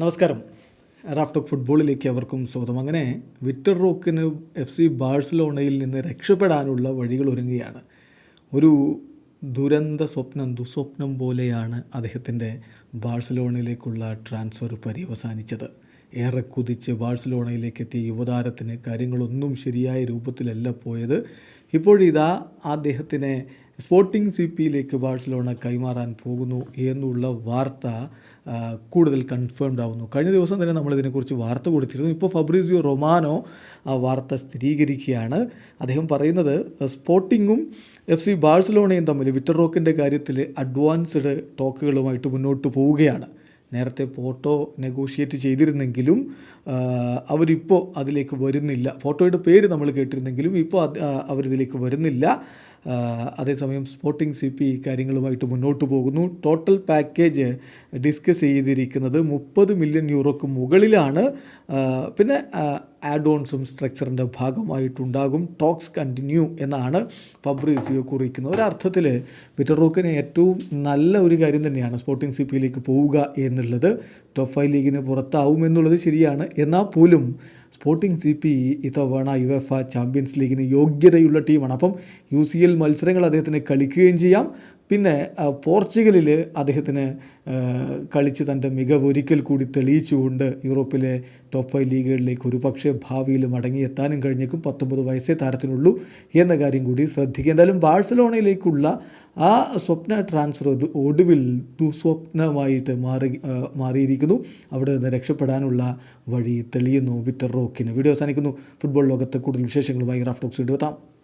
നമസ്കാരം. റാഫ്റ്റോക്ക് ഫുട്ബോളിലേക്ക് അവർക്കും സ്വാഗതം. അങ്ങനെ വിക്ടർ റോക്കിന് എഫ് സി ബാഴ്സലോണയിൽ നിന്ന് രക്ഷപ്പെടാനുള്ള വഴികൾ ഒരുങ്ങുകയാണ്. ഒരു ദുരന്ത സ്വപ്നം ദുസ്വപ്നം പോലെയാണ് അദ്ദേഹത്തിന്റെ ബാഴ്സലോണയിലേക്കുള്ള ട്രാൻസ്ഫർ പര്യവസാനിച്ചത്. ഏറെ കുതിച്ച് ബാഴ്സലോണയിലേക്ക് എത്തിയ യുവതാരത്തിന് കാര്യങ്ങളൊന്നും ശരിയായ രൂപത്തിലല്ല പോയത്. ഇപ്പോഴിതാ അദ്ദേഹത്തിനെ സ്പോർട്ടിംഗ് സി പിയിലേക്ക് ബാഴ്സലോണ കൈമാറാൻ പോകുന്നു എന്നുള്ള വാർത്ത കൂടുതൽ കൺഫേംഡ് ആവുന്നു. കഴിഞ്ഞ ദിവസം തന്നെ നമ്മളിതിനെക്കുറിച്ച് വാർത്ത കൊടുത്തിരുന്നു. ഇപ്പോൾ ഫബ്രീസിയോ റൊമാനോ ആ വാർത്ത സ്ഥിരീകരിക്കുകയാണ്. അദ്ദേഹം പറയുന്നത് സ്പോർട്ടിങ്ങും എഫ് സി ബാഴ്സലോണയും തമ്മിൽ വിറ്റർ റോക്കിന്റെ കാര്യത്തിൽ അഡ്വാൻസ്ഡ് ടോക്കുകളുമായിട്ട് മുന്നോട്ട് പോവുകയാണ്. നേരത്തെ പോർട്ടോ നെഗോഷിയേറ്റ് ചെയ്തിരുന്നെങ്കിലും അവരിപ്പോൾ അതിലേക്ക് വരുന്നില്ല. പോർട്ടോയുടെ പേര് നമ്മൾ കേട്ടിരുന്നെങ്കിലും ഇപ്പോൾ അവരിതിലേക്ക് വരുന്നില്ല. അതേസമയം സ്പോർട്ടിംഗ് സി പി കാര്യങ്ങളുമായിട്ട് മുന്നോട്ട് പോകുന്നു. ടോട്ടൽ പാക്കേജ് ഡിസ്കസ് ചെയ്തിരിക്കുന്നത് മുപ്പത് മില്യൺ യൂറോക്ക് മുകളിലാണ്. പിന്നെ ആഡ് ഓൺസും സ്ട്രക്ചറിന്റെ ഭാഗമായിട്ടുണ്ടാകും. ടോക്സ് കണ്ടിന്യൂ എന്നാണ് ഫബ്രീസിയോ കുറിക്കുന്നത്. ഒരർത്ഥത്തിൽ വിറ്ററോക്കിന് ഏറ്റവും നല്ല ഒരു കാര്യം തന്നെയാണ് സ്പോർട്ടിംഗ് സി പിയിലേക്ക് പോവുക എന്നുള്ളത്. ടോപ്പ് ഫൈവ് ലീഗിന് പുറത്താവും എന്നുള്ളത് ശരിയാണ്. എന്നാൽ പോലും സ്പോർട്ടിംഗ് സി പി ഇത്തവണ യു എഫ് ആ ചാമ്പ്യൻസ് ലീഗിന് യോഗ്യതയുള്ള ടീമാണ്. അപ്പം യു സി എൽ മത്സരങ്ങൾ അദ്ദേഹത്തിന് കളിക്കുകയും ചെയ്യാം. പിന്നെ പോർച്ചുഗലിൽ അദ്ദേഹത്തിന് കളിച്ച് തന്റെ മികവ് ഒരിക്കൽ കൂടി തെളിയിച്ചുകൊണ്ട് യൂറോപ്പിലെ ടോപ്പ് ഫൈവ് ലീഗുകളിലേക്ക് ഒരു പക്ഷേ ഭാവിയിൽ മടങ്ങിയെത്താനും കഴിഞ്ഞേക്കും. പത്തൊമ്പത് വയസ്സേ താരത്തിനുള്ളൂ എന്ന കാര്യം കൂടി ശ്രദ്ധിക്കുക. എന്തായാലും ബാഴ്സലോണയിലേക്കുള്ള ആ സ്വപ്ന ട്രാൻസ്ഫർ ഒടുവിൽ ദുസ്വപ്നമായിട്ട് മാറി മാറിയിരിക്കുന്നു. അവിടെ നിന്ന് രക്ഷപ്പെടാനുള്ള വഴി തെളിയുന്നു വിറ്റർ റോക്കിന്. വീഡിയോ അവസാനിക്കുന്നു. ഫുട്ബോൾ ലോകത്ത് കൂടുതൽ വിശേഷങ്ങളുമായി റാഫ്റ്റോക്സ് വീഡിയോ എത്താം.